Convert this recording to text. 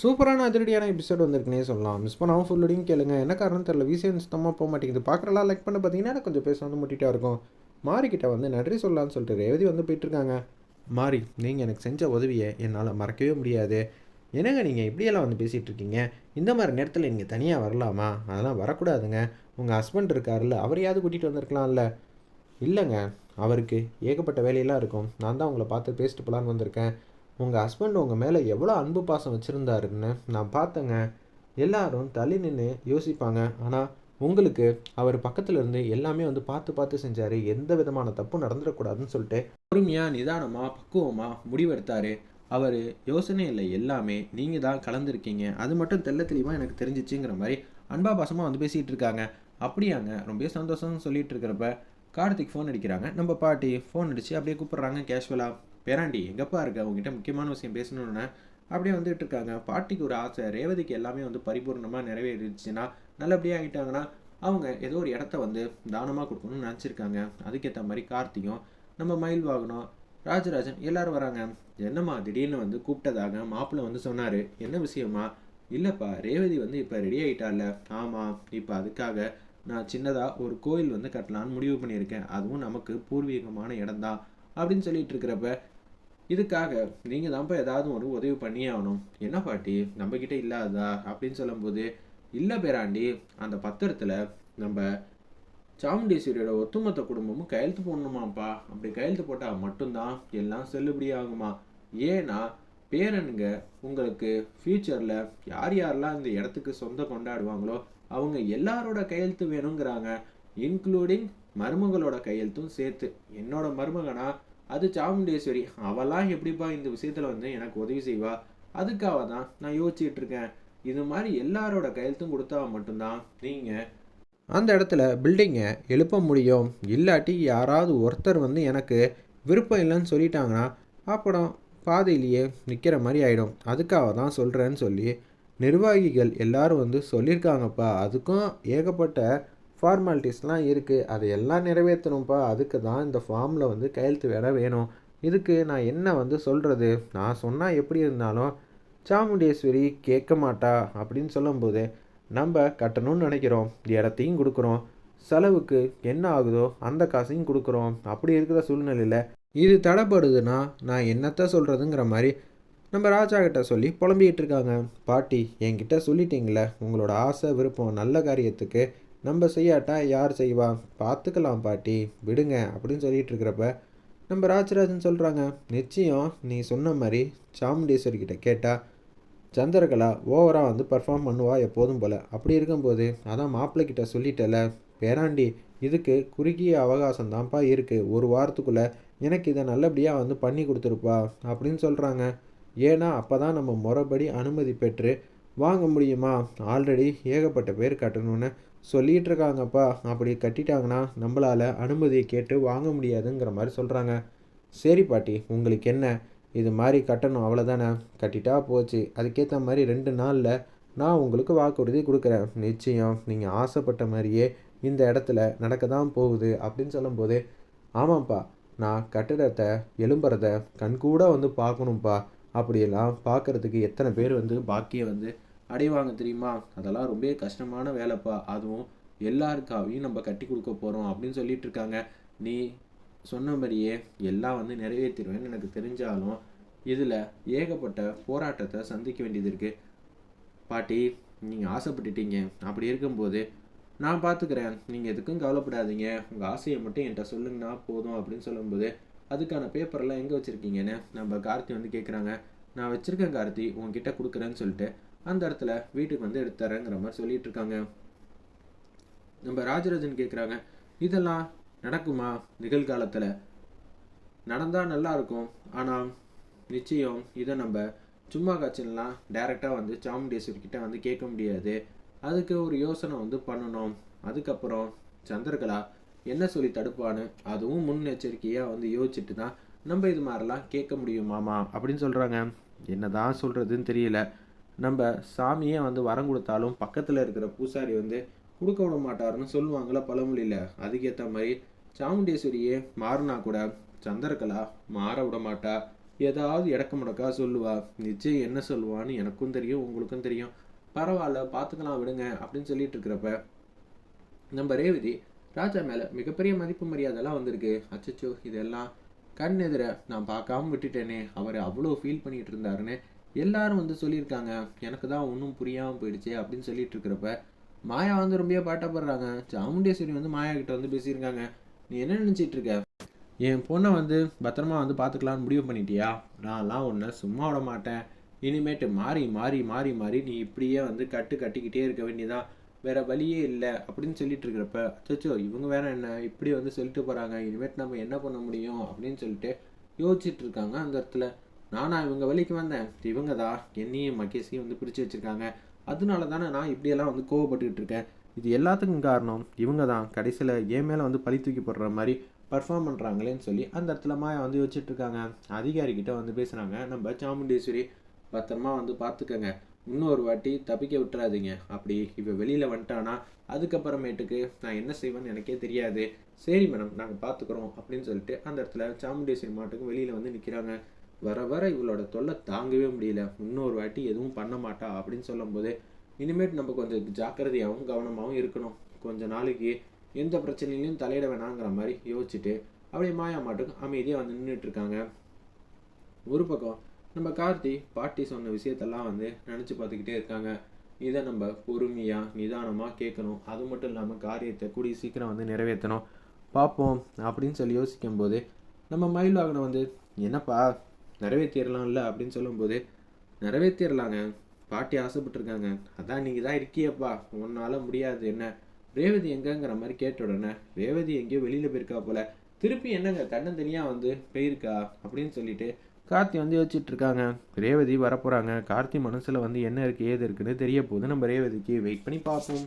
சூப்பரான அதிரடியான எபிசோட் வந்திருக்குனே சொல்லலாம். மிஸ் பண்ணாமல் ஃபுல்லோடையும் கேளுங்க. என்ன காரணம் தெரியல. விசிஎன் சுத்தமாக போக மாட்டேங்குது. பார்க்குறலாம் லைக் பண்ண பார்த்தீங்கன்னா கொஞ்சம் பேச வந்து முட்டிட்டா இருக்கும். மாறிக்கிட்ட வந்து நன்றி சொல்லலாம்னு சொல்லிட்டு ரேவதி வந்து போயிட்டுருக்காங்க. மாறி நீங்கள் எனக்கு செஞ்ச உதவியை என்னால் மறக்கவே முடியாது. என்னங்க நீங்கள் இப்படியெல்லாம் வந்து பேசிகிட்டு இருக்கீங்க? இந்த மாதிரி நேரத்தில் நீங்கள் தனியாக வரலாமா? அதெல்லாம் வரக்கூடாதுங்க. உங்கள் ஹஸ்பண்ட் இருக்காருல்ல அவரையாவது கூட்டிகிட்டு வந்திருக்கலாம்ல. இல்லைங்க அவருக்கு ஏகப்பட்ட வேலையெல்லாம் இருக்கும். நான் தான் உங்களை பார்த்து பேசிட்டு போகலான்னு வந்திருக்கேன். உங்கள் ஹஸ்பண்ட் உங்கள் மேலே எவ்வளோ அன்பு பாசம் வச்சுருந்தாருன்னு நான் பார்த்தேங்க. எல்லாரும் தள்ளி நின்று யோசிப்பாங்க. ஆனால் உங்களுக்கு அவர் பக்கத்தில் இருந்து எல்லாமே வந்து பார்த்து பார்த்து செஞ்சார். எந்த விதமான தப்பும் நடந்துடக்கூடாதுன்னு சொல்லிட்டு பொறுமையாக நிதானமாக பக்குவமாக முடிவெடுத்தார். அவர் யோசனையில் எல்லாமே நீங்கள் தான் கலந்துருக்கீங்க. அது மட்டும் தெல்ல தெளிவாக எனக்கு தெரிஞ்சிச்சுங்கிற மாதிரி அன்பா பாசமாக வந்து பேசிகிட்டு இருக்காங்க. அப்படியாங்க ரொம்ப சந்தோஷம்னு சொல்லிட்டு இருக்கிறப்ப கார்த்திக் ஃபோன் அடிக்கிறாங்க. நம்ம பாட்டி ஃபோன் அடித்து அப்படியே கூப்பிட்றாங்க கேஷுவலாக பேராண்டி எங்கப்பா இருக்க உங்ககிட்ட முக்கியமான விஷயம் பேசணுன்னு அப்படியே வந்துட்டு இருக்காங்க. பாட்டிக்கு ஒரு ஆசை ரேவதிக்கு எல்லாமே வந்து பரிபூர்ணமாக நிறைவேறிடுச்சுன்னா நல்லபடியாக ஆகிட்டாங்கன்னா அவங்க ஏதோ ஒரு இடத்த வந்து தானமாக கொடுக்கணும்னு நினச்சிருக்காங்க. அதுக்கேற்ற மாதிரி கார்த்தியும் நம்ம மயில் வாகனம் ராஜராஜன் எல்லாரும் வராங்க. என்னம்மா திடீர்னு வந்து கூப்பிட்டதாக மாப்பிள்ளை வந்து சொன்னார். என்ன விஷயமா? இல்லைப்பா ரேவதி வந்து இப்போ ரெடி ஆகிட்டால ஆமாம் இப்போ அதுக்காக நான் சின்னதாக ஒரு கோயில் வந்து கட்டலான்னு முடிவு பண்ணியிருக்கேன். அதுவும் நமக்கு பூர்வீகமான இடம்தான். அப்படின்னு சொல்லிட்டு இருக்கிறப்ப இதுக்காக நீங்கள் தான்ப்பா ஏதாவது ஒரு உதவி பண்ணியே ஆகணும் என்ன பாட்டி? நம்மக்கிட்ட இல்லாததா? அப்படின்னு சொல்லும்போது இல்லை பேராண்டி அந்த பத்திரத்தில் நம்ம சாமுண்டீஸ்வரியோட ஒத்துமொத்த குடும்பமும் கையெழுத்து போடணுமாப்பா. அப்படி கையெழுத்து போட்டால் மட்டும்தான் எல்லாம் செல்லுபடி ஆகுமா? ஏன்னா பேரனுங்க உங்களுக்கு ஃப்யூச்சரில் யார் யாரெல்லாம் இந்த இடத்துக்கு சொந்த கொண்டாடுவாங்களோ அவங்க எல்லாரோட கையெழுத்து வேணுங்கிறாங்க. இன்க்ளூடிங் மருமகளோட கையெழுத்தும் சேர்த்து. என்னோட மருமகனா அது சாமுண்டேஸ்வரி. அவெல்லாம் எப்படிப்பா இந்த விஷயத்தில் வந்து எனக்கு உதவி செய்வா? அதுக்காக தான் நான் யோசிச்சுட்டு இருக்கேன் இது மாதிரி எல்லாரோட கையெழுத்தும் கொடுத்தா மட்டும்தான் நீங்கள் அந்த இடத்துல பில்டிங்கை எழுப்ப முடியும். இல்லாட்டி யாராவது ஒருத்தர் வந்து எனக்கு விருப்பம் இல்லைன்னு சொல்லிட்டாங்கன்னா அப்புறம் பாதையிலேயே நிற்கிற மாதிரி ஆகிடும் அதுக்காக தான் சொல்கிறேன்னு சொல்லி நிர்வாகிகள் எல்லாரும் வந்து சொல்லியிருக்காங்கப்பா. அதுக்கும் ஏகப்பட்ட ஃபார்மாலிட்டிஸ்லாம் இருக்குது அதை எல்லாம் நிறைவேற்றணும்ப்பா அதுக்கு தான் இந்த ஃபார்மில் வந்து கையெழுத்து வேற வேணும். இதுக்கு நான் என்ன வந்து சொல்கிறது நான் சொன்னால் எப்படி இருந்தாலும் சாமுண்டேஸ்வரி கேட்க மாட்டா அப்படின்னு சொல்லும்போது நம்ம கட்டணும்னு நினைக்கிறோம். இடத்தையும் கொடுக்குறோம். செலவுக்கு என்ன ஆகுதோ அந்த காசையும் கொடுக்குறோம். அப்படி இருக்கிற சூழ்நிலையில் இது தடைப்படுதுன்னா நான் என்னத்த சொல்கிறதுங்கிற மாதிரி நம்ம ராஜா கிட்ட சொல்லி புலம்பிக்கிட்டு இருக்காங்க. பாட்டி என்கிட்ட சொல்லிட்டீங்களே. உங்களோட ஆசை விருப்பம் நல்ல காரியத்துக்கு நம்ம செய்யாட்டா யார் செய்வா? பார்த்துக்கலாம் பாட்டி. விடுங்க அப்படின்னு சொல்லிட்டு இருக்கிறப்ப நம்ம ராஜராஜன் சொல்கிறாங்க நிச்சயம் நீ சொன்ன மாதிரி சாமுண்டீஸ்வரிக்கிட்ட கேட்டால் சந்திரகலா ஓவராக வந்து பர்ஃபார்ம் பண்ணுவா எப்போதும் போல். அப்படி இருக்கும்போது அதான் மாப்பிள்ளைக்கிட்ட சொல்லிட்டல பேராண்டி இதுக்கு குறுகிய அவகாசம் தான்ப்பா இருக்குது ஒரு வாரத்துக்குள்ளே எனக்கு இதை நல்லபடியாக வந்து பண்ணி கொடுத்துருப்பா. அப்படின்னு சொல்கிறாங்க ஏன்னா அப்போ தான் நம்ம முறைப்படி அனுமதி பெற்று வாங்க முடியுமா? ஆல்ரெடி ஏகப்பட்ட பேர் கட்டணும்னு சொல்லிகிட்டு இருக்காங்கப்பா அப்படி கட்டிட்டாங்கன்னா நம்மளால் அனுமதியை கேட்டு வாங்க முடியாதுங்கிற மாதிரி சொல்கிறாங்க சரி பாட்டி உங்களுக்கு என்ன? இது மாதிரி கட்டணும் அவ்வளோதானே கட்டிட்டா போச்சு. அதுக்கேற்ற மாதிரி ரெண்டு நாளில் நான் உங்களுக்கு வாக்குறுதி கொடுக்குறேன். நிச்சயம் நீங்கள் ஆசைப்பட்ட மாதிரியே இந்த இடத்துல நடக்க தான் போகுது அப்படின்னு சொல்லும்போது ஆமாம்ப்பா நான் கட்டிடத்தை எழும்புறத கண்கூட வந்து பார்க்கணும்ப்பா. அப்படியெல்லாம் பார்க்குறதுக்கு எத்தனை பேர் வந்து பாக்கியை வந்து அடைவாங்க தெரியுமா? அதெல்லாம் ரொம்ப கஷ்டமான வேலைப்பா. அதுவும் எல்லாருக்காவையும் நம்ம கட்டி கொடுக்க போகிறோம் அப்படின்னு சொல்லிட்டு இருக்காங்க. நீ சொன்ன மாதிரியே எல்லாம் வந்து நிறைவேற்றிடுவேன்னு எனக்கு தெரிஞ்சாலும் இதில் ஏகப்பட்ட போராட்டத்தை சந்திக்க வேண்டியது இருக்குது பாட்டி நீங்கள் ஆசைப்பட்டுட்டீங்க. அப்படி இருக்கும்போது நான் பார்த்துக்கிறேன் நீங்கள் எதுக்கும் கவலைப்படாதீங்க. உங்கள் ஆசையை மட்டும் என்கிட்ட சொல்லுங்கன்னா போதும் அப்படின்னு சொல்லும்போது அதுக்கான பேப்பர்லாம் எங்கே வச்சுருக்கீங்கன்னு நம்ம கார்த்தி வந்து கேட்குறாங்க நான் வச்சுருக்கேன் கார்த்தி உங்ககிட்ட கொடுக்குறேன்னு சொல்லிட்டு அந்த இடத்துல வீட்டுக்கு வந்து எடுத்துறேங்கிற மாதிரி சொல்லிட்டு இருக்காங்க. நம்ம ராஜராஜன் கேட்குறாங்க இதெல்லாம் நடக்குமா நிகழ்காலத்தில்? நடந்தால் நல்லா இருக்கும். ஆனால் நிச்சயம் இதை நம்ம சும்மா காய்ச்சல்லாம் டைரெக்டாக வந்து சாமுண்டேஸ்வரி கிட்ட வந்து கேட்க முடியாது. அதுக்கு ஒரு யோசனை வந்து பண்ணணும். அதுக்கப்புறம் சந்திரகலா என்ன சொல்லி தடுப்பான்னு அதுவும் முன்னெச்சரிக்கையாக வந்து யோசிச்சுட்டு தான் நம்ம இது மாதிரிலாம் கேட்க முடியுமாமா அப்படின்னு சொல்கிறாங்க என்ன தான் சொல்கிறதுன்னு தெரியல. நம்ம சாமியே வந்து வரம் கொடுத்தாலும் பக்கத்தில் இருக்கிற பூசாரி வந்து கொடுக்க விட மாட்டாருன்னு சொல்லுவாங்களா பழமொழியில். அதுக்கேற்ற மாதிரி சாமுண்டேஸ்வரியே மாறினா கூட சந்திரகலா மாற விட மாட்டா. ஏதாவது இடக்க முடக்கா சொல்லுவா. நிச்சயம் என்ன சொல்லுவான்னு எனக்கும் தெரியும் உங்களுக்கும் தெரியும். பரவாயில்ல பார்த்துக்கலாம் விடுங்க அப்படின்னு சொல்லிட்டு இருக்கிறப்ப நம்ம ரேவதி ராஜா மேலே மிகப்பெரிய மதிப்பு மரியாதைலாம் வந்திருக்கு. அச்சச்சோ இதெல்லாம் கண் எதிர நான் பார்க்காம விட்டுட்டேனே. அவர் அவ்வளோ ஃபீல் பண்ணிட்டு இருந்தாருன்னு எல்லாரும் வந்து சொல்லியிருக்காங்க. எனக்கு தான் ஒன்றும் புரியாமல் போயிடுச்சு அப்படின்னு சொல்லிட்டு இருக்கிறப்ப மாயா வந்து ரொம்ப பாட்டப்படுறாங்க. சாமுண்டேஸ்வரி வந்து மாயா கிட்ட வந்து பேசியிருக்காங்க. நீ என்ன நினச்சிட்டு இருக்க? என் பொண்ணை வந்து பத்திரமா வந்து பார்த்துக்கலான்னு முடிவு பண்ணிட்டியா? நான்லாம் உன்னை சும்மா விட மாட்டேன். இனிமேட்டு மாறி மாறி மாறி மாறி நீ இப்படியே வந்து கட்டு கட்டிக்கிட்டே இருக்க வேண்டியதான் வேற வழியே இல்லை அப்படின்னு சொல்லிட்டு இருக்கிறப்ப அச்சோ இவங்க வேற என்ன இப்படி வந்து சொல்லிட்டு போறாங்க இனிமேட்டு நம்ம என்ன பண்ண முடியும் அப்படின்னு சொல்லிட்டு யோசிச்சுட்டு இருக்காங்க அந்த இடத்துல. நானா இவங்க வழிக்கு வந்தேன். இவங்க தான் என்னையும் மகேஷையும் வந்து பிரிச்சு வச்சிருக்காங்க. அதனால தானே நான் இப்படியெல்லாம் வந்து கோவப்பட்டுக்கிட்டு இருக்கேன். இது எல்லாத்துக்கும் காரணம் இவங்க தான். கடைசியில் என் மேலே வந்து பழி தூக்கி போடுற மாதிரி பர்ஃபார்ம் பண்ணுறாங்களேன்னு சொல்லி அந்த இடத்துல மாயா வந்து யோசிச்சுட்டு இருக்காங்க அதிகாரிக்கிட்ட வந்து பேசுகிறாங்க நம்ம சாமுண்டேஸ்வரி பத்திரமா வந்து பார்த்துக்கங்க. இன்னொரு வாட்டி தப்பிக்க விட்டுறாதீங்க. அப்படி இப்போ வெளியில் வந்துட்டானா அதுக்கப்புறமேட்டுக்கு நான் என்ன செய்வேன்னு எனக்கே தெரியாது. சரி மேடம் நாங்கள் பார்த்துக்குறோம் அப்படின்னு சொல்லிட்டு அந்த இடத்துல சாமுண்டேஸ்வரி மாட்டுக்கு வெளியில் வந்து நிற்கிறாங்க வர வர இவளோட தொல்லை தாங்கவே முடியல. இன்னொரு வாட்டி எதுவும் பண்ண மாட்டா அப்படின்னு சொல்லும்போது இனிமேட்டு நம்ம கொஞ்சம் ஜாக்கிரதையாகவும் கவனமாகவும் இருக்கணும். கொஞ்ச நாளைக்கு எந்த பிரச்சனையிலையும் தலையிட வேணாங்கிற மாதிரி யோசிச்சுட்டு அப்படியே மாயா மாட்டுக்கு அமைதியாக வந்து நின்றுட்டு இருக்காங்க. ஒரு பக்கம் நம்ம கார்த்தி பாட்டி சொன்ன விஷயத்தெல்லாம் வந்து நினச்சி பார்த்துக்கிட்டே இருக்காங்க. இதை நம்ம பொறுமையாக நிதானமாக கேட்கணும். அது மட்டும் இல்லாமல் காரியத்தை கூடிய சீக்கிரம் வந்து நிறைவேற்றணும். பார்ப்போம் அப்படின்னு சொல்லி யோசிக்கும் போது நம்ம மயில் வாகனை வந்து என்னப்பா நிறைவேற்றிடலாம்ல? அப்படின்னு சொல்லும்போது நிறைவேற்றிடலாங்க. பாட்டி ஆசைப்பட்டிருக்காங்க. அதான் நீங்கள் தான் இருக்கியப்பா. உன்னால் முடியாது என்ன? ரேவதி எங்கங்கிற மாதிரி கேட்ட உடனே ரேவதி எங்கேயோ வெளியில் போயிருக்கா போல. திருப்பி என்னங்க தன்னந்தனியாக வந்து போயிருக்கா? அப்படின்னு சொல்லிட்டு கார்த்தி வந்து யோசிச்சுட்டு இருக்காங்க ரேவதி வரப்போகிறாங்க கார்த்தி மனசில் வந்து என்ன இருக்குது ஏது இருக்குன்னு தெரிய போகுது. நம்ம ரேவதிக்கு வெயிட் பண்ணி பார்ப்போம்.